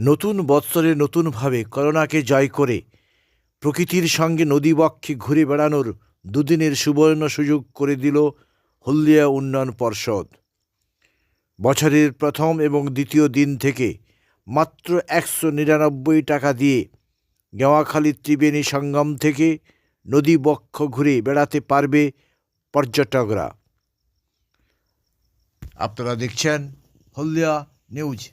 নতুন বৎসরে নতুনভাবে করোনাকে জয় করে প্রকৃতির সঙ্গে নদীবক্ষে ঘুরে বেড়ানোর দুদিনের সুবর্ণ সুযোগ করে দিল হলদিয়া উন্নয়ন পর্ষদ। বছরের প্রথম এবং দ্বিতীয় দিন থেকে মাত্র একশো নিরানব্বই টাকা দিয়ে গেওয়াখালী ত্রিবেণী সঙ্গম থেকে নদীবক্ষ ঘুরে বেড়াতে পারবে পর্যটকরা। আপনারা দেখছেন Haldia news.